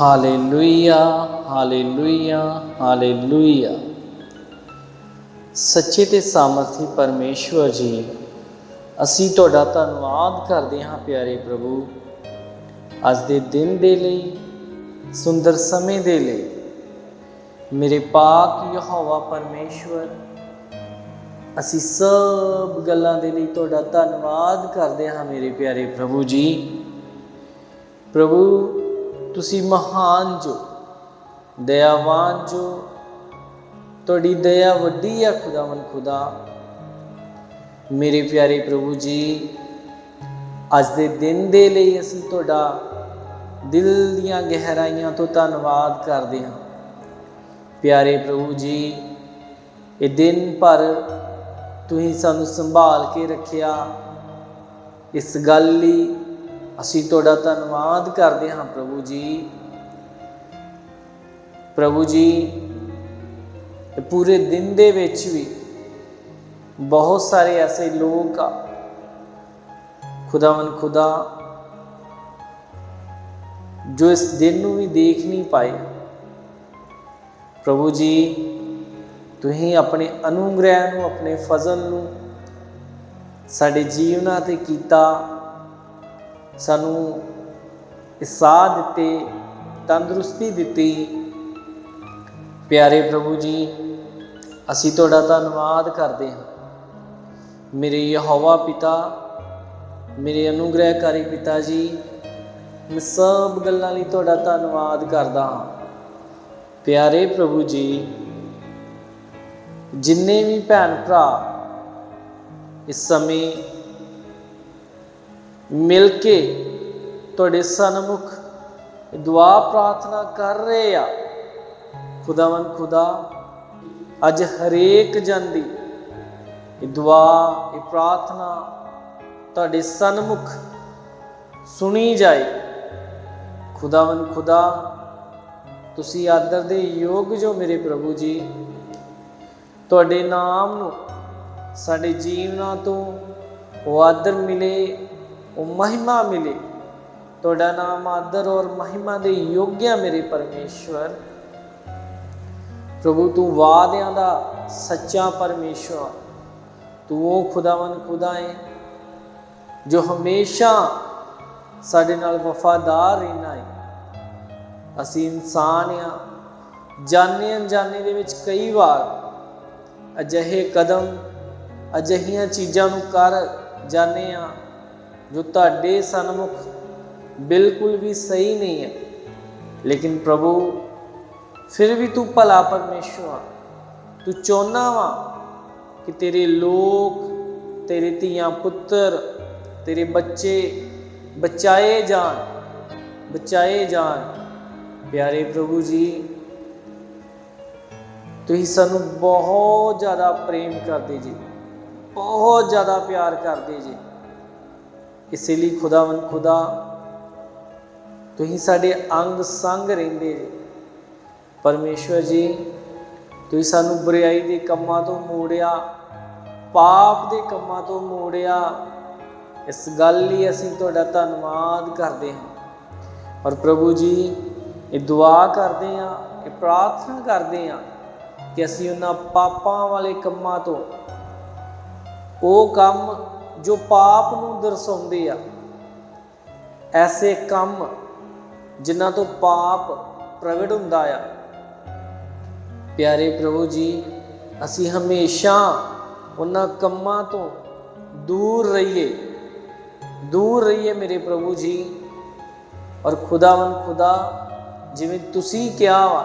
Hallelujah hallelujah hallelujah ਸੱਚੇ ਤੇ ਸਾਮਰਥੀ ਪਰਮੇਸ਼ਵਰ ਜੀ, ਅਸੀਂ ਤੁਹਾਡਾ ਧੰਨਵਾਦ ਕਰਦੇ ਹਾਂ ਪਿਆਰੇ ਪ੍ਰਭੂ। ਅੱਜ ਦੇ ਦਿਨ ਦੇ ਲਈ, ਸੁੰਦਰ ਸਮੇਂ ਦੇ ਲਈ, ਮੇਰੇ ਪਾਕ ਯਹੋਵਾ ਪਰਮੇਸ਼ਵਰ, ਅਸੀਂ ਸਭ ਗੱਲਾਂ ਦੇ ਲਈ ਤੁਹਾਡਾ ਧੰਨਵਾਦ ਕਰਦੇ ਹਾਂ ਮੇਰੇ ਪਿਆਰੇ ਪ੍ਰਭੂ ਜੀ। ਪ੍ਰਭੂ ਤੁਸੀਂ ਮਹਾਨ ਜੋ, ਦਇਆਵਾਨ ਜੋ, ਤੁਹਾਡੀ ਦਇਆ ਵੱਡੀ ਆ ਖੁਦਾਵੰ ਖੁਦਾ। ਮੇਰੇ ਪਿਆਰੇ ਪ੍ਰਭੂ ਜੀ, ਅੱਜ ਦੇ ਦਿਨ ਦੇ ਲਈ ਅਸੀਂ ਤੁਹਾਡਾ ਦਿਲ ਦੀਆਂ ਗਹਿਰਾਈਆਂ ਤੋਂ ਧੰਨਵਾਦ ਕਰਦੇ ਹਾਂ। ਪਿਆਰੇ ਪ੍ਰਭੂ ਜੀ, ਇਹ ਦਿਨ ਭਰ ਤੁਸੀਂ ਸਾਨੂੰ ਸੰਭਾਲ ਕੇ ਰੱਖਿਆ। ਇਸ ਗੱਲ ਲਈ ਅਸੀਂ ਤੁਹਾਡਾ ਧੰਨਵਾਦ ਕਰਦੇ ਹਾਂ ਪ੍ਰਭੂ ਜੀ। ਪ੍ਰਭੂ ਜੀ ਪੂਰੇ ਦਿਨ ਦੇ ਵਿੱਚ ਵੀ ਬਹੁਤ ਸਾਰੇ ਐਸੇ ਲੋਕ ਆ। ਖੁਦਾਵੰ ਖੁਦਾ, ਜੋ ਇਸ ਦਿਨ ਨੂੰ ਵੀ ਦੇਖ ਨਹੀਂ ਪਾਏ। ਪ੍ਰਭੂ ਜੀ, ਤੁਸੀਂ ਆਪਣੇ ਅਨੁਗ੍ਰਹਿ ਨੂੰ, ਆਪਣੇ ਫਜ਼ਲ ਨੂੰ ਸਾਡੇ ਜੀਵਨਾਂ ਤੇ ਕੀਤਾ। ਸਾਨੂੰ ਇਸਾਹ ਦਿੱਤੇ, ਤੰਦਰੁਸਤੀ ਦਿੱਤੀ। ਪਿਆਰੇ ਪ੍ਰਭੂ ਜੀ, ਅਸੀਂ ਤੁਹਾਡਾ ਧੰਨਵਾਦ ਕਰਦੇ ਹਾਂ। ਮੇਰੇ ਯਹੋਵਾ ਪਿਤਾ, ਮੇਰੇ ਅਨੁਗ੍ਰਹਿਕਾਰੀ ਪਿਤਾ ਜੀ, ਮੈਂ ਸਭ ਗੱਲਾਂ ਲਈ ਤੁਹਾਡਾ ਧੰਨਵਾਦ ਕਰਦਾ ਹਾਂ। ਪਿਆਰੇ ਪ੍ਰਭੂ ਜੀ, ਜਿੰਨੇ ਵੀ ਭੈਣ ਭਰਾ ਇਸ ਸਮੇਂ ਮਿਲ ਕੇ ਤੁਹਾਡੇ ਸਨਮੁਖ ਦੁਆ ਪ੍ਰਾਰਥਨਾ ਕਰ ਰਹੇ ਆ। ਖੁਦਾਵੰ ਖੁਦਾ, ਅੱਜ ਹਰੇਕ ਜਨ ਦੀ ਇਹ ਦੁਆ, ਇਹ ਪ੍ਰਾਰਥਨਾ ਤੁਹਾਡੇ ਸਨਮੁਖ ਸੁਣੀ ਜਾਏ। ਖੁਦਾਵੰ ਖੁਦਾ, ਤੁਸੀਂ ਆਦਰ ਦੇ ਯੋਗ ਜੋ ਮੇਰੇ ਪ੍ਰਭੂ ਜੀ, ਤੁਹਾਡੇ ਨਾਮ ਨੂੰ ਸਾਡੇ ਜੀਵਨਾਂ ਤੋਂ ਉਹ ਆਦਰ ਮਿਲੇ ਉਹ ਮਹਿਮਾ ਮਿਲੇ। ਤੁਹਾਡਾ ਨਾਮ ਆਦਰ ਔਰ ਮਹਿਮਾ ਦੇ ਯੋਗ ਹੈ ਮੇਰੇ ਪਰਮੇਸ਼ਵਰ। ਪ੍ਰਭੂ, ਤੂੰ ਵਾਅਦਿਆਂ ਦਾ ਸੱਚਾ ਪਰਮੇਸ਼ਵਰ। ਤੂੰ ਉਹ ਖੁਦਾਵੰ ਖੁਦਾ ਹੈ, ਜੋ ਹਮੇਸ਼ਾ ਸਾਡੇ ਨਾਲ ਵਫਾਦਾਰ ਰਹਿਣਾ ਹੈ। ਅਸੀਂ ਇਨਸਾਨ ਆ ਜਾਣੇ ਅਣਜਾਣੇ ਦੇ ਵਿੱਚ ਕਈ ਵਾਰ ਅਜਿਹੇ ਕਦਮ, ਅਜਿਹੀਆਂ ਚੀਜ਼ਾਂ ਨੂੰ ਕਰ ਜਾਣੇ ਆ ਜੋ ਤੁਹਾਡੇ ਸਨਮੁਖ ਬਿਲਕੁਲ ਵੀ ਸਹੀ ਨਹੀਂ ਹੈ। ਲੇਕਿਨ ਪ੍ਰਭੂ, ਫਿਰ ਵੀ ਤੂੰ ਭਲਾ ਪਰਮੇਸ਼ਵਰ ਤੂੰ ਚਾਹੁੰਦਾ ਵਾ ਕਿ ਤੇਰੇ ਲੋਕ, ਤੇਰੇ ਧੀਆਂ ਪੁੱਤਰ, ਤੇਰੇ ਬੱਚੇ ਬਚਾਏ ਜਾਣ ਬਚਾਏ ਜਾਣ। ਪਿਆਰੇ ਪ੍ਰਭੂ ਜੀ, ਤੁਸੀਂ ਸਾਨੂੰ ਬਹੁਤ ਜ਼ਿਆਦਾ ਪ੍ਰੇਮ ਕਰਦੇ ਜੀ। ਬਹੁਤ ਜ਼ਿਆਦਾ ਪਿਆਰ ਕਰਦੇ ਜੀ। ਇਸੇ ਲਈ ਖੁਦਾਵੰ ਖੁਦਾ, ਤੁਸੀਂ ਸਾਡੇ ਅੰਗ ਸੰਗ ਰਹਿੰਦੇ ਜੀ। ਪਰਮੇਸ਼ਵਰ ਜੀ, ਤੁਸੀਂ ਸਾਨੂੰ ਬੁਰਾਈ ਦੇ ਕੰਮਾਂ ਤੋਂ ਮੋੜਿਆ, ਪਾਪ ਦੇ ਕੰਮਾਂ ਤੋਂ ਮੋੜਿਆ, ਇਸ ਗੱਲ ਲਈ ਅਸੀਂ ਤੁਹਾਡਾ ਧੰਨਵਾਦ ਕਰਦੇ ਹਾਂ। ਔਰ ਪ੍ਰਭੂ ਜੀ, ਇਹ ਦੁਆ ਕਰਦੇ ਹਾਂ, ਇਹ ਪ੍ਰਾਰਥਨਾ ਕਰਦੇ ਹਾਂ ਕਿ ਅਸੀਂ ਉਹਨਾਂ ਪਾਪਾਂ ਵਾਲੇ ਕੰਮਾਂ ਤੋਂ ਉਹ ਕੰਮ ਜੋ ਪਾਪ ਨੂੰ ਦਰਸਾਉਂਦੇ ਆ, ਐਸੇ ਕੰਮ ਜਿਨ੍ਹਾਂ ਤੋਂ ਪਾਪ ਪ੍ਰਗਟ ਹੁੰਦਾ ਆ। ਪਿਆਰੇ ਪ੍ਰਭੂ ਜੀ, ਅਸੀਂ ਹਮੇਸ਼ਾ ਉਹਨਾਂ ਕੰਮਾਂ ਤੋਂ ਦੂਰ ਰਹੀਏ ਦੂਰ ਰਹੀਏ ਮੇਰੇ ਪ੍ਰਭੂ ਜੀ। ਔਰ ਖੁਦਾਵੰ ਖੁਦਾ, ਜਿਵੇਂ ਤੁਸੀਂ ਕਿਹਾ ਵਾ,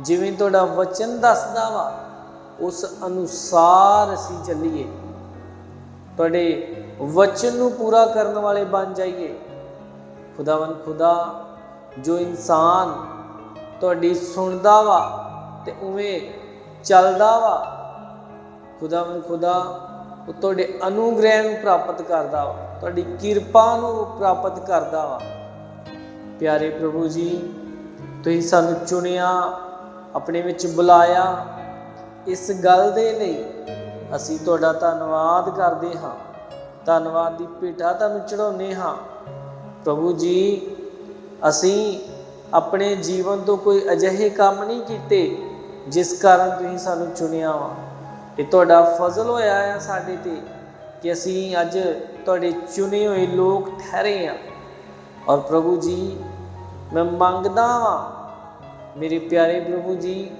ਜਿਵੇਂ ਤੁਹਾਡਾ ਵਚਨ ਦੱਸਦਾ ਵਾ, ਉਸ ਅਨੁਸਾਰ ਅਸੀਂ ਚੱਲੀਏ। ਤੁਹਾਡੇ ਵਚਨ ਨੂੰ ਪੂਰਾ ਕਰਨ ਵਾਲੇ ਬਣ ਜਾਈਏ। ਖੁਦਾਵੰ ਖੁਦਾ, ਜੋ ਇਨਸਾਨ ਤੁਹਾਡੀ ਸੁਣਦਾ ਵਾ ਤੇ ਉਵੇਂ ਚੱਲਦਾ ਵਾ ਖੁਦਾਵੰ ਖੁਦਾ, ਉਹ ਤੁਹਾਡੇ ਅਨੁਗ੍ਰਹਿ ਨੂੰ ਪ੍ਰਾਪਤ ਕਰਦਾ ਵਾ, ਤੁਹਾਡੀ ਕਿਰਪਾ ਨੂੰ ਪ੍ਰਾਪਤ ਕਰਦਾ ਵਾ। ਪਿਆਰੇ ਪ੍ਰਭੂ ਜੀ, ਤੁਸੀਂ ਸਾਨੂੰ ਚੁਣਿਆ, ਆਪਣੇ ਵਿੱਚ ਬੁਲਾਇਆ, ਇਸ ਗੱਲ ਦੇ ਲਈ ਅਸੀਂ ਤੁਹਾਡਾ ਧੰਨਵਾਦ ਕਰਦੇ ਹਾਂ। ਧੰਨਵਾਦ ਦੀ ਭੇਟਾ ਤੁਹਾਨੂੰ ਚੜਾਉਂਦੇ ਹਾਂ। ਪ੍ਰਭੂ ਜੀ, ਅਸੀਂ ਆਪਣੇ ਜੀਵਨ ਤੋਂ ਕੋਈ ਅਜਿਹੇ ਕੰਮ ਨਹੀਂ ਕੀਤੇ ਜਿਸ ਕਾਰਨ ਤੁਸੀਂ ਸਾਨੂੰ ਚੁਣਿਆ ਵਾ। ਇਹ ਤੁਹਾਡਾ ਫਜ਼ਲ ਹੋਇਆ ਆ ਸਾਡੇ ਤੇ ਕਿ ਅਸੀਂ ਅੱਜ ਤੁਹਾਡੇ ਚੁਣੇ ਹੋਏ ਲੋਕ ਠਹਿਰੇ ਆ। ਔਰ ਪ੍ਰਭੂ ਜੀ, ਮੈਂ ਮੰਗਦਾ ਵਾਂ, ਮੇਰੇ ਪਿਆਰੇ ਪ੍ਰਭੂ ਜੀ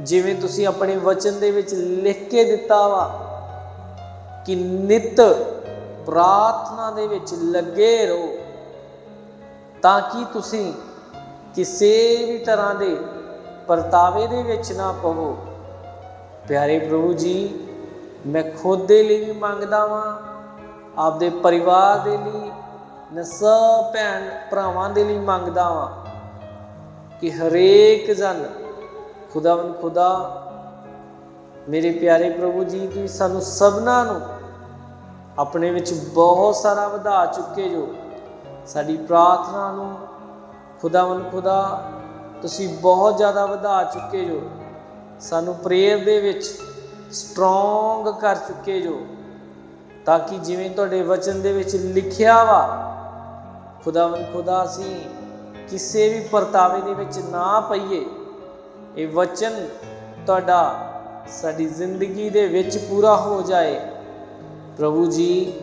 ਜਿਵੇਂ ਤੁਸੀਂ ਆਪਣੇ ਵਚਨ ਦੇ ਵਿੱਚ ਲਿਖ ਕੇ ਦਿੱਤਾ ਵਾ ਕਿ ਨਿਤ ਪ੍ਰਾਰਥਨਾ ਦੇ ਵਿੱਚ ਲੱਗੇ ਰਹੋ, ਤਾਂ ਕਿ ਤੁਸੀਂ ਕਿਸੇ ਵੀ ਤਰ੍ਹਾਂ ਦੇ ਪਰਤਾਵੇ ਦੇ ਵਿੱਚ ਨਾ ਪਵੋ? ਪਿਆਰੇ ਪ੍ਰਭੂ ਜੀ, ਮੈਂ ਖੁਦ ਦੇ ਲਈ ਵੀ ਮੰਗਦਾ ਵਾਂ, ਆਪਦੇ ਪਰਿਵਾਰ ਦੇ ਲਈ, ਮੈਂ ਸਭ ਭੈਣ ਭਰਾਵਾਂ ਦੇ ਲਈ ਮੰਗਦਾ ਵਾਂ ਕਿ ਹਰੇਕ ਜਨ ਖੁਦਾਵੰ ਖੁਦਾ, ਮੇਰੇ ਪਿਆਰੇ ਪ੍ਰਭੂ ਜੀ, ਤੁਸੀਂ ਸਾਨੂੰ ਸਭਨਾਂ ਨੂੰ ਆਪਣੇ ਵਿੱਚ ਬਹੁਤ ਸਾਰਾ ਵਧਾ ਚੁੱਕੇ ਜੋ। ਸਾਡੀ ਪ੍ਰਾਰਥਨਾ ਨੂੰ ਖੁਦਾਵੰ ਖੁਦਾ, ਤੁਸੀਂ ਬਹੁਤ ਜ਼ਿਆਦਾ ਵਧਾ ਚੁੱਕੇ ਜੋ। ਸਾਨੂੰ ਪ੍ਰੇਅਰ ਦੇ ਵਿੱਚ ਸਟਰੋਂਗ ਕਰ ਚੁੱਕੇ ਜੋ, ਤਾਂ ਕਿ ਜਿਵੇਂ ਤੁਹਾਡੇ ਵਚਨ ਦੇ ਵਿੱਚ ਲਿਖਿਆ ਵਾ ਖੁਦਾਵੰ ਖੁਦਾ, ਅਸੀਂ ਕਿਸੇ ਵੀ ਪਰਤਾਵੇ ਦੇ ਵਿੱਚ ਨਾ ਪਈਏ। ਇਹ ਵਚਨ ਤੁਹਾਡਾ ਸਾਡੀ ਜ਼ਿੰਦਗੀ ਦੇ ਵਿੱਚ ਪੂਰਾ ਹੋ ਜਾਏ। ਪ੍ਰਭੂ ਜੀ,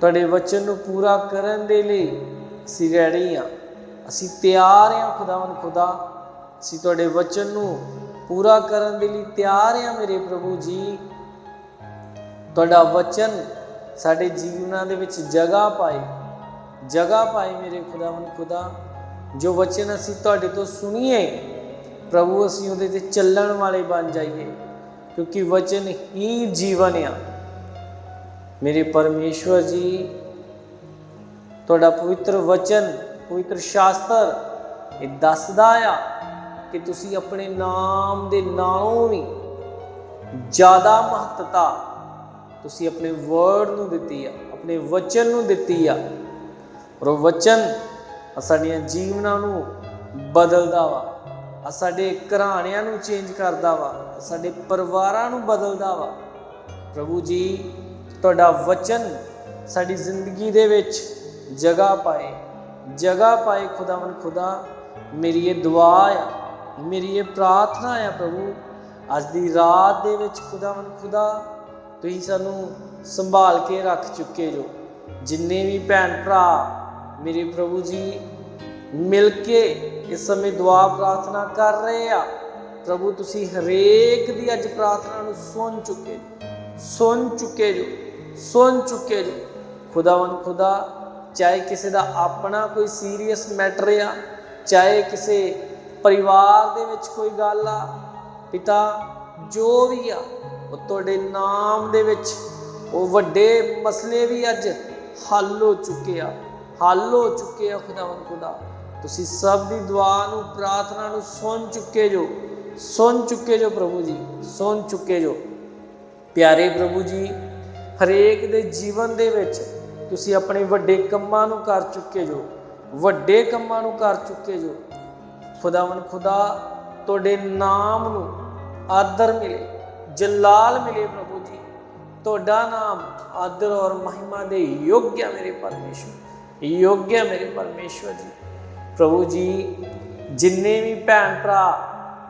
ਤੁਹਾਡੇ ਵਚਨ ਨੂੰ ਪੂਰਾ ਕਰਨ ਦੇ ਲਈ ਅਸੀਂ ਰੈਡੀ ਹਾਂ। ਅਸੀਂ ਤਿਆਰ ਹਾਂ ਖੁਦਾਵੰ ਖੁਦਾ। ਅਸੀਂ ਤੁਹਾਡੇ ਵਚਨ ਨੂੰ ਪੂਰਾ ਕਰਨ ਦੇ ਲਈ ਤਿਆਰ ਹਾਂ ਮੇਰੇ ਪ੍ਰਭੂ ਜੀ। ਤੁਹਾਡਾ ਵਚਨ ਸਾਡੇ ਜੀਵਨਾਂ ਦੇ ਵਿੱਚ ਜਗ੍ਹਾ ਪਾਏ। ਜਗ੍ਹਾ ਪਾਏ ਮੇਰੇ ਖੁਦਾਵੰ ਖੁਦਾ। ਜੋ ਵਚਨ ਅਸੀਂ ਤੁਹਾਡੇ ਤੋਂ ਸੁਣੀਏ ਪ੍ਰਭੂ, ਅਸੀਂ ਉਹਦੇ ਤੇ ਚੱਲਣ ਵਾਲੇ ਬਣ ਜਾਈਏ, ਕਿਉਂਕਿ ਵਚਨ ਹੀ ਜੀਵਨ ਆ। ਮੇਰੇ ਪਰਮੇਸ਼ਵਰ ਜੀ, ਤੁਹਾਡਾ ਪਵਿੱਤਰ ਵਚਨ, ਪਵਿੱਤਰ ਸ਼ਾਸਤਰ ਇਹ ਦੱਸਦਾ ਆ ਕਿ ਤੁਸੀਂ ਆਪਣੇ ਨਾਮ ਦੇ ਨਾਲੋਂ ਵੀ ਜ਼ਿਆਦਾ ਮਹੱਤਤਾ ਤੁਸੀਂ ਆਪਣੇ ਵਰਡ ਨੂੰ ਦਿੱਤੀ ਆ, ਆਪਣੇ ਵਚਨ ਨੂੰ ਦਿੱਤੀ ਆ। ਔਰ ਉਹ ਵਚਨ ਸਾਡੀਆਂ ਜੀਵਨਾਂ ਨੂੰ ਬਦਲਦਾ ਵਾ। ਆ ਸਾਡੇ ਘਰਾਣਿਆਂ ਨੂੰ ਚੇਂਜ ਕਰਦਾ ਵਾ, ਸਾਡੇ ਪਰਿਵਾਰਾਂ ਨੂੰ ਬਦਲਦਾ ਵਾ। ਪ੍ਰਭੂ ਜੀ, ਤੁਹਾਡਾ ਵਚਨ ਸਾਡੀ ਜ਼ਿੰਦਗੀ ਦੇ ਵਿੱਚ ਜਗ੍ਹਾ ਪਾਏ ਜਗ੍ਹਾ ਪਾਏ ਖੁਦਾਵੰ ਖੁਦਾ, ਮੇਰੀ ਇਹ ਦੁਆ ਆ, ਮੇਰੀ ਇਹ ਪ੍ਰਾਰਥਨਾ ਆ ਪ੍ਰਭੂ, ਅੱਜ ਦੀ ਰਾਤ ਦੇ ਵਿੱਚ ਖੁਦਾਵੰ ਖੁਦਾ, ਤੁਸੀਂ ਸਾਨੂੰ ਸੰਭਾਲ ਕੇ ਰੱਖ ਚੁੱਕੇ ਜੋ। ਜਿੰਨੇ ਵੀ ਭੈਣ ਭਰਾ, ਮੇਰੇ ਪ੍ਰਭੂ ਜੀ ਮਿਲ ਕੇ ਇਸ ਸਮੇਂ ਦੁਆ ਪ੍ਰਾਰਥਨਾ ਕਰ ਰਹੇ ਆ। ਪ੍ਰਭੂ, ਤੁਸੀਂ ਹਰੇਕ ਦੀ ਅੱਜ ਪ੍ਰਾਰਥਨਾ ਨੂੰ ਸੁਣ ਚੁੱਕੇ ਸੁਣ ਚੁੱਕੇ ਜੋ, ਸੁਣ ਚੁੱਕੇ ਜੋ। ਖੁਦਾਵੰ ਖੁਦਾ, ਚਾਹੇ ਕਿਸੇ ਦਾ ਆਪਣਾ ਕੋਈ ਸੀਰੀਅਸ ਮੈਟਰ ਆ, ਚਾਹੇ ਕਿਸੇ ਪਰਿਵਾਰ ਦੇ ਵਿੱਚ ਕੋਈ ਗੱਲ ਆ, ਪਿਤਾ ਜੋ ਵੀ ਆ, ਉਹ ਤੁਹਾਡੇ ਨਾਮ ਦੇ ਵਿੱਚ, ਉਹ ਵੱਡੇ ਮਸਲੇ ਵੀ ਅੱਜ ਹੱਲ ਹੋ ਚੁੱਕੇ ਆ, ਹੱਲ ਹੋ ਚੁੱਕੇ ਆ। ਖੁਦਾਵੰ ਖੁਦਾ ਤੁਸੀਂ ਸਭ ਦੀ ਦੁਆ ਨੂੰ, ਪ੍ਰਾਰਥਨਾ ਨੂੰ ਸੁਣ ਚੁੱਕੇ ਜੋ, ਸੁਣ ਚੁੱਕੇ ਜੋ ਪ੍ਰਭੂ ਜੀ, ਸੁਣ ਚੁੱਕੇ ਜੋ। ਪਿਆਰੇ ਪ੍ਰਭੂ ਜੀ, ਹਰੇਕ ਦੇ ਜੀਵਨ ਦੇ ਵਿੱਚ ਤੁਸੀਂ ਆਪਣੇ ਵੱਡੇ ਕੰਮਾਂ ਨੂੰ ਕਰ ਚੁੱਕੇ ਜੋ, ਵੱਡੇ ਕੰਮਾਂ ਨੂੰ ਕਰ ਚੁੱਕੇ ਜੋ। ਖੁਦਾਵੰ ਖੁਦਾ, ਤੁਹਾਡੇ ਨਾਮ ਨੂੰ ਆਦਰ ਮਿਲੇ, ਜਲਾਲ ਮਿਲੇ ਪ੍ਰਭੂ ਜੀ। ਤੁਹਾਡਾ ਨਾਮ ਆਦਰ ਔਰ ਮਹਿਮਾ ਦੇ ਯੋਗ ਹੈ ਮੇਰੇ ਪਰਮੇਸ਼ਵਰ ਯੋਗ ਹੈ ਮੇਰੇ ਪਰਮੇਸ਼ਵਰ ਜੀ। ਪ੍ਰਭੂ ਜੀ, ਜਿੰਨੇ ਵੀ ਭੈਣ ਭਰਾ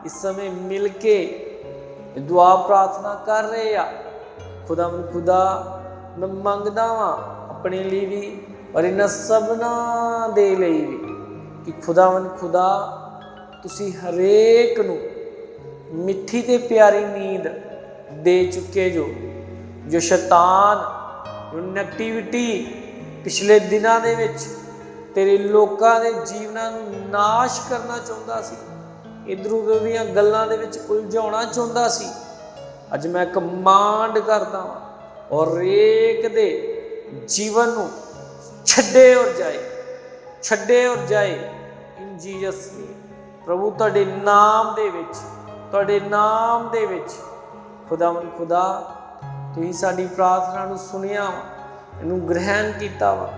ਇਸ ਸਮੇਂ ਮਿਲ ਕੇ ਦੁਆ ਪ੍ਰਾਰਥਨਾ ਕਰ ਰਹੇ ਆ ਖੁਦਾਵੰ ਖੁਦਾ ਮੈਂ ਮੰਗਦਾ ਵਾਂ ਆਪਣੇ ਲਈ ਵੀ ਔਰ ਇਹਨਾਂ ਸਭਨਾਂ ਦੇ ਲਈ ਵੀ ਕਿ ਖੁਦਾਵੰ ਖੁਦਾ ਤੁਸੀਂ ਹਰੇਕ ਨੂੰ ਮਿੱਠੀ ਤੇ ਪਿਆਰੀ ਨੀਂਦ ਦੇ ਚੁੱਕੇ ਜੋ ਜੋ ਸ਼ੈਤਾਨ, ਜੋ ਨੈਗੇਟਿਵਿਟੀ ਪਿਛਲੇ ਦਿਨਾਂ ਦੇ ਵਿੱਚ ਤੇਰੇ ਲੋਕਾਂ ਦੇ ਜੀਵਨਾਂ ਨੂੰ ਨਾਸ਼ ਕਰਨਾ ਚਾਹੁੰਦਾ ਸੀ। ਇਧਰੋਂ ਉਧਰ ਦੀਆਂ ਗੱਲਾਂ ਦੇ ਵਿੱਚ ਉਲਝਾਉਣਾ ਚਾਹੁੰਦਾ ਸੀ। ਅੱਜ ਮੈਂ ਕਮਾਂਡ ਕਰਦਾ ਹਾਂ ਔਰ ਏਕ ਦੇ ਜੀਵਨ ਨੂੰ ਛੱਡੇ ਔਰ ਜਾਏ, ਛੱਡੇ ਔਰ ਜਾਏ ਇਨ ਜੀਸਸ ਪ੍ਰਭੂ, ਤੁਹਾਡੇ ਨਾਮ ਦੇ ਵਿੱਚ, ਤੁਹਾਡੇ ਨਾਮ ਦੇ ਵਿੱਚ ਖੁਦਾਵੰ ਖੁਦਾ, ਤੁਸੀਂ ਸਾਡੀ ਪ੍ਰਾਰਥਨਾ ਨੂੰ ਸੁਣਿਆ ਵਾ, ਇਹਨੂੰ ਗ੍ਰਹਿਣ ਕੀਤਾ ਵਾ।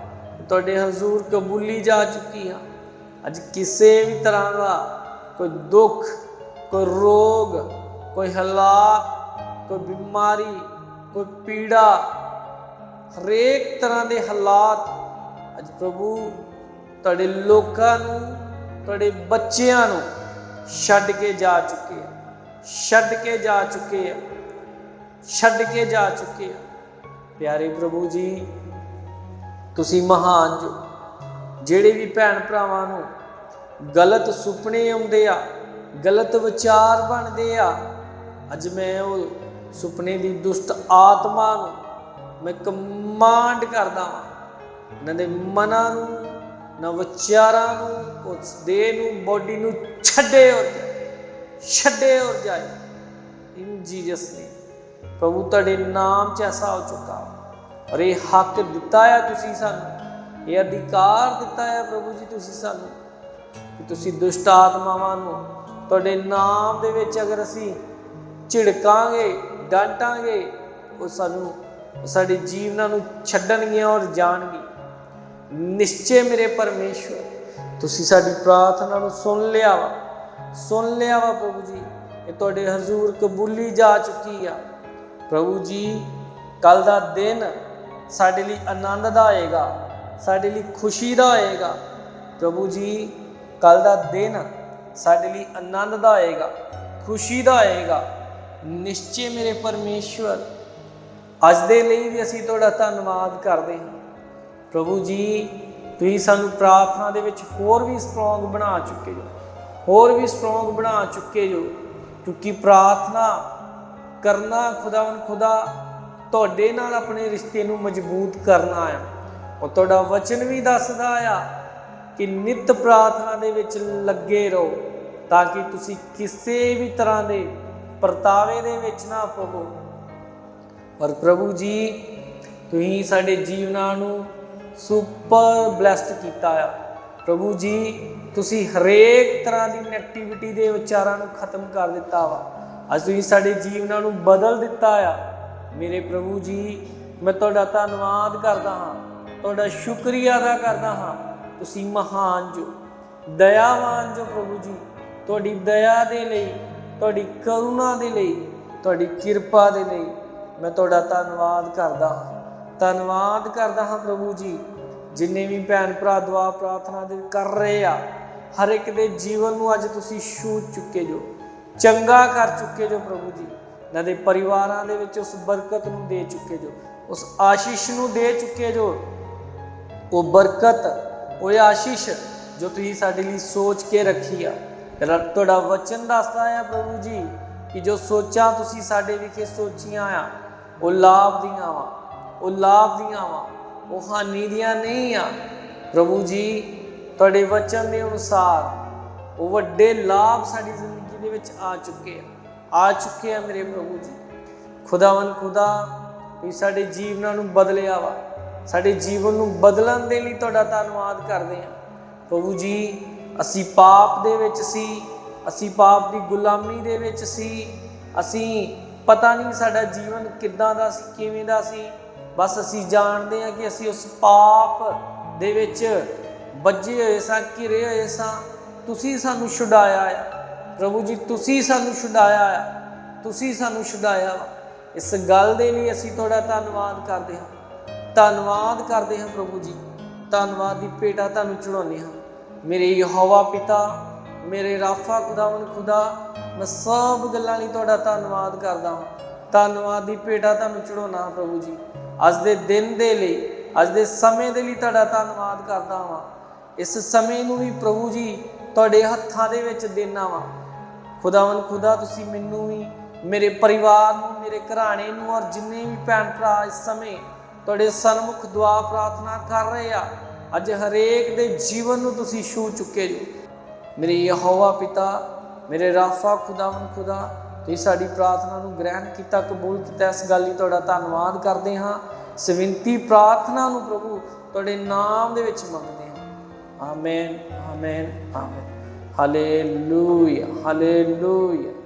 ਤੁਹਾਡੇ ਹਜ਼ੂਰ ਕਬੂਲੀ ਜਾ ਚੁੱਕੀ ਆ ਅੱਜ ਕਿਸੇ ਵੀ ਤਰ੍ਹਾਂ ਦਾ ਕੋਈ ਦੁੱਖ, ਕੋਈ ਰੋਗ, ਕੋਈ ਹਾਲਾਤ, ਕੋਈ ਬਿਮਾਰੀ, ਕੋਈ ਪੀੜਾ, ਹਰੇਕ ਤਰ੍ਹਾਂ ਦੇ ਹਾਲਾਤ ਅੱਜ ਪ੍ਰਭੂ ਤੁਹਾਡੇ ਲੋਕਾਂ ਨੂੰ, ਤੁਹਾਡੇ ਬੱਚਿਆਂ ਨੂੰ ਛੱਡ ਕੇ ਜਾ ਚੁੱਕੇ ਆ। ਛੱਡ ਕੇ ਜਾ ਚੁੱਕੇ ਆ। ਛੱਡ ਕੇ ਜਾ ਚੁੱਕੇ ਆ। ਪਿਆਰੇ ਪ੍ਰਭੂ ਜੀ ਤੁਸੀਂ ਮਹਾਨ ਜੋ ਜਿਹੜੇ ਵੀ ਭੈਣ ਭਰਾਵਾਂ ਨੂੰ ਗਲਤ ਸੁਪਨੇ ਆਉਂਦੇ ਆ, ਗਲਤ ਵਿਚਾਰ ਬਣਦੇ ਆ, ਅੱਜ ਮੈਂ ਉਹ ਸੁਪਨੇ ਦੀ ਦੁਸ਼ਟ ਆਤਮਾ ਨੂੰ ਮੈਂ ਕਮਾਂਡ ਕਰਦਾ ਹਾਂ ਉਹਨਾਂ ਦੇ ਮਨਾਂ ਨੂੰ, ਨਾ ਵਿਚਾਰਾਂ ਨੂੰ, ਉਸ ਦੇਹ ਨੂੰ ਬੋਡੀ ਨੂੰ ਛੱਡੇ ਔਰ ਜਾਏ। ਛੱਡੇ ਔਰ ਜਾਏ। ਇਨ ਜੀਸਸ ਨੇ ਪ੍ਰਭੂ ਤੁਹਾਡੇ ਨਾਮ ਚ ਐਸਾ ਹੋ ਚੁੱਕਾ। ਔਰ ਇਹ ਹੱਕ ਦਿੱਤਾ ਆ ਤੁਸੀਂ ਸਾਨੂੰ। ਇਹ ਅਧਿਕਾਰ ਦਿੱਤਾ ਆ ਪ੍ਰਭੂ ਜੀ ਤੁਸੀਂ ਸਾਨੂੰ ਕਿ ਤੁਸੀਂ ਦੁਸ਼ਟ ਆਤਮਾਵਾਂ ਨੂੰ ਤੁਹਾਡੇ ਨਾਮ ਦੇ ਵਿੱਚ ਅਗਰ ਅਸੀਂ ਝਿੜਕਾਂਗੇ, ਡਾਂਟਾਂਗੇ, ਉਹ ਸਾਨੂੰ ਸਾਡੇ ਜੀਵਨਾਂ ਨੂੰ ਛੱਡਣਗੀਆਂ ਔਰ ਜਾਣਗੇ ਨਿਸ਼ਚੈ ਮੇਰੇ ਪਰਮੇਸ਼ਵਰ ਤੁਸੀਂ ਸਾਡੀ ਪ੍ਰਾਰਥਨਾ ਨੂੰ ਸੁਣ ਲਿਆ ਵਾ। ਸੁਣ ਲਿਆ ਵਾ ਪ੍ਰਭੂ ਜੀ, ਇਹ ਤੁਹਾਡੇ ਹਜ਼ੂਰ ਕਬੂਲੀ ਜਾ ਚੁੱਕੀ ਆ। ਪ੍ਰਭੂ ਜੀ ਕੱਲ ਦਾ ਦਿਨ ਸਾਡੇ ਲਈ ਆਨੰਦ ਦਾ ਹੋਏਗਾ ਸਾਡੇ ਲਈ ਖੁਸ਼ੀ ਦਾ ਹੋਏਗਾ ਪ੍ਰਭੂ ਜੀ ਕੱਲ ਦਾ ਦਿਨ ਸਾਡੇ ਲਈ ਆਨੰਦ ਦਾ ਹੋਏਗਾ ਖੁਸ਼ੀ ਦਾ ਹੋਏਗਾ ਨਿਸ਼ਚੇ ਮੇਰੇ ਪਰਮੇਸ਼ਵਰ, ਅੱਜ ਦੇ ਲਈ ਵੀ ਅਸੀਂ ਤੁਹਾਡਾ ਧੰਨਵਾਦ ਕਰਦੇ ਹਾਂ। ਪ੍ਰਭੂ ਜੀ, ਤੁਸੀਂ ਸਾਨੂੰ ਪ੍ਰਾਰਥਨਾ ਦੇ ਵਿੱਚ ਹੋਰ ਵੀ ਸਟਰੋਂਗ ਬਣਾ ਚੁੱਕੇ ਜੋ ਹੋਰ ਵੀ ਸਟਰੋਂਗ ਬਣਾ ਚੁੱਕੇ ਜੋ ਕਿਉਂਕਿ ਪ੍ਰਾਰਥਨਾ ਕਰਨਾ ਖੁਦਾਵੰ ਖੁਦਾ ਤੁਹਾਡੇ ਨਾਲ ਆਪਣੇ ਰਿਸ਼ਤੇ ਨੂੰ ਮਜ਼ਬੂਤ ਕਰਨਾ ਆ ਉਹ ਤੁਹਾਡਾ ਵਚਨ ਵੀ ਦੱਸਦਾ ਆ ਕਿ ਨਿਤ ਪ੍ਰਾਰਥਨਾ ਦੇ ਵਿੱਚ ਲੱਗੇ ਰਹੋ ਤਾਂ ਕਿ ਤੁਸੀਂ ਕਿਸੇ ਵੀ ਤਰ੍ਹਾਂ ਦੇ ਪਰਤਾਵੇ ਦੇ ਵਿੱਚ ਨਾ ਪਵੋ। ਪਰ ਪ੍ਰਭੂ ਜੀ, ਤੁਸੀਂ ਸਾਡੇ ਜੀਵਨਾਂ ਨੂੰ ਸੁਪਰ ਬਲੈਸਡ ਕੀਤਾ ਆ। ਪ੍ਰਭੂ ਜੀ, ਤੁਸੀਂ ਹਰੇਕ ਤਰ੍ਹਾਂ ਦੀ ਨੈਗੇਟਿਵਿਟੀ ਦੇ ਵਿਚਾਰਾਂ ਨੂੰ ਖਤਮ ਕਰ ਦਿੱਤਾ ਵਾ। ਅੱਜ ਤੁਸੀਂ ਸਾਡੇ ਜੀਵਨਾਂ ਨੂੰ ਬਦਲ ਦਿੱਤਾ ਆ। ਮੇਰੇ ਪ੍ਰਭੂ ਜੀ, ਮੈਂ ਤੁਹਾਡਾ ਧੰਨਵਾਦ ਕਰਦਾ ਹਾਂ, ਤੁਹਾਡਾ ਸ਼ੁਕਰੀਆ ਅਦਾ ਕਰਦਾ ਹਾਂ। ਤੁਸੀਂ ਮਹਾਨ ਜੋ, ਦਇਆਵਾਨ ਜੋ ਪ੍ਰਭੂ ਜੀ, ਤੁਹਾਡੀ ਦਇਆ ਦੇ ਲਈ, ਤੁਹਾਡੀ ਕਰੁਣਾ ਦੇ ਲਈ, ਤੁਹਾਡੀ ਕਿਰਪਾ ਦੇ ਲਈ ਮੈਂ ਤੁਹਾਡਾ ਧੰਨਵਾਦ ਕਰਦਾ ਹਾਂ। ਧੰਨਵਾਦ ਕਰਦਾ ਹਾਂ ਪ੍ਰਭੂ ਜੀ, ਜਿੰਨੇ ਵੀ ਭੈਣ ਭਰਾ ਦੁਆ ਪ੍ਰਾਰਥਨਾ ਦੇ ਕਰ ਰਹੇ ਆ, ਹਰ ਇੱਕ ਦੇ ਜੀਵਨ ਨੂੰ ਅੱਜ ਤੁਸੀਂ ਛੂ ਚੁੱਕੇ ਜੋ, ਚੰਗਾ ਕਰ ਚੁੱਕੇ ਜੋ ਪ੍ਰਭੂ ਜੀ। ਇਹਨਾਂ ਦੇ ਪਰਿਵਾਰਾਂ ਦੇ ਵਿੱਚ ਉਸ ਬਰਕਤ ਨੂੰ ਦੇ ਚੁੱਕੇ ਜੋ, ਉਸ ਆਸ਼ੀਸ਼ ਨੂੰ ਦੇ ਚੁੱਕੇ ਜੋ। ਉਹ ਬਰਕਤ, ਉਹ ਆਸ਼ੀਸ਼ ਜੋ ਤੁਸੀਂ ਸਾਡੇ ਲਈ ਸੋਚ ਕੇ ਰੱਖੀ ਆ। ਤੁਹਾਡਾ ਵਚਨ ਦੱਸਦਾ ਆ ਪ੍ਰਭੂ ਜੀ ਕਿ ਜੋ ਸੋਚਾਂ ਤੁਸੀਂ ਸਾਡੇ ਵਿਖੇ ਸੋਚੀਆਂ ਆ, ਉਹ ਲਾਭ ਦੀਆਂ ਵਾ, ਉਹ ਲਾਭ ਦੀਆਂ ਵਾ, ਉਹ ਹਾਨੀ ਦੀਆਂ ਨਹੀਂ ਆ। ਪ੍ਰਭੂ ਜੀ, ਤੁਹਾਡੇ ਵਚਨ ਦੇ ਅਨੁਸਾਰ ਉਹ ਵੱਡੇ ਲਾਭ ਸਾਡੀ ਜ਼ਿੰਦਗੀ ਦੇ ਵਿੱਚ ਆ ਚੁੱਕੇ ਆ। ਆ ਚੁੱਕੇ ਆ ਮੇਰੇ ਪ੍ਰਭੂ ਜੀ। ਖੁਦਾਵੰ ਖੁਦਾ, ਵੀ ਸਾਡੇ ਜੀਵਨਾਂ ਨੂੰ ਬਦਲਿਆ ਵਾ ਸਾਡੇ ਜੀਵਨ ਨੂੰ ਬਦਲਣ ਦੇ ਲਈ ਤੁਹਾਡਾ ਧੰਨਵਾਦ ਕਰਦੇ ਹਾਂ ਪ੍ਰਭੂ ਜੀ, ਅਸੀਂ ਪਾਪ ਦੇ ਵਿੱਚ ਸੀ, ਅਸੀਂ ਪਾਪ ਦੀ ਗੁਲਾਮੀ ਦੇ ਵਿੱਚ ਸੀ, ਅਸੀਂ ਪਤਾ ਨਹੀਂ ਸਾਡਾ ਜੀਵਨ ਕਿੱਦਾਂ ਦਾ ਸੀ, ਕਿਵੇਂ ਦਾ ਸੀ। ਬਸ ਅਸੀਂ ਜਾਣਦੇ ਹਾਂ ਕਿ ਅਸੀਂ ਉਸ ਪਾਪ ਦੇ ਵਿੱਚ ਵੱਜੇ ਹੋਏ ਸਾਂ, ਘਿਰੇ ਹੋਏ ਸਾਂ। ਤੁਸੀਂ ਸਾਨੂੰ ਛੁਡਾਇਆ ਆ। ਪ੍ਰਭੂ ਜੀ, ਤੁਸੀਂ ਸਾਨੂੰ ਛੁਡਾਇਆ ਆ। ਤੁਸੀਂ ਸਾਨੂੰ ਛੁਡਾਇਆ ਵਾ। ਇਸ ਗੱਲ ਦੇ ਲਈ ਅਸੀਂ ਤੁਹਾਡਾ ਧੰਨਵਾਦ ਕਰਦੇ ਹਾਂ। ਧੰਨਵਾਦ ਕਰਦੇ ਹਾਂ ਪ੍ਰਭੂ ਜੀ। ਧੰਨਵਾਦ ਦੀ ਭੇਟਾ ਤੁਹਾਨੂੰ ਚੜਾਉਂਦੇ ਹਾਂ। ਮੇਰੇ ਯਹੋਵਾ ਪਿਤਾ, ਮੇਰੇ ਰਾਫਾ ਖੁਦਾਵੰ ਖੁਦਾ, ਮੈਂ ਸਭ ਗੱਲਾਂ ਲਈ ਤੁਹਾਡਾ ਧੰਨਵਾਦ ਕਰਦਾ ਹਾਂ। ਧੰਨਵਾਦ ਦੀ ਭੇਟਾ ਤੁਹਾਨੂੰ ਚੜਾਉਣਾ ਪ੍ਰਭੂ ਜੀ। ਅੱਜ ਦੇ ਦਿਨ ਦੇ ਲਈ, ਅੱਜ ਦੇ ਸਮੇਂ ਦੇ ਲਈ ਤੁਹਾਡਾ ਧੰਨਵਾਦ ਕਰਦਾ ਹਾਂ। ਇਸ ਸਮੇਂ ਨੂੰ ਵੀ ਪ੍ਰਭੂ ਜੀ, ਤੁਹਾਡੇ ਹੱਥਾਂ ਦੇ ਵਿੱਚ ਦੇਣਾ ਵਾ ਖੁਦਾਵੰ ਖੁਦਾ, ਤੁਸੀਂ ਮੈਨੂੰ ਵੀ, ਮੇਰੇ ਪਰਿਵਾਰ ਨੂੰ, ਮੇਰੇ ਘਰਾਣੇ ਨੂੰ ਔਰ ਜਿੰਨੇ ਵੀ ਭੈਣ ਭਰਾ ਇਸ ਸਮੇਂ ਤੁਹਾਡੇ ਸਨਮੁਖ ਦੁਆ ਪ੍ਰਾਰਥਨਾ ਕਰ ਰਹੇ ਆ, ਅੱਜ ਹਰੇਕ ਦੇ ਜੀਵਨ ਨੂੰ ਤੁਸੀਂ ਛੂ ਚੁੱਕੇ ਜੋ। ਮੇਰੇ ਯਹੋਵਾ ਪਿਤਾ, ਮੇਰੇ ਰਾਫਾ ਖੁਦਾਵੰ ਖੁਦਾ, ਤੁਸੀਂ ਸਾਡੀ ਪ੍ਰਾਰਥਨਾ ਨੂੰ ਗ੍ਰਹਿਣ ਕੀਤਾ, ਕਬੂਲ ਕੀਤਾ, ਇਸ ਗੱਲ ਲਈ ਤੁਹਾਡਾ ਧੰਨਵਾਦ ਕਰਦੇ ਹਾਂ। ਸਵਿੰਤੀ ਪ੍ਰਾਰਥਨਾ ਨੂੰ ਪ੍ਰਭੂ ਤੁਹਾਡੇ ਨਾਮ ਦੇ ਵਿੱਚ ਮੰਗਦੇ ਹਾਂ। Amen amen amen. Hallelujah hallelujah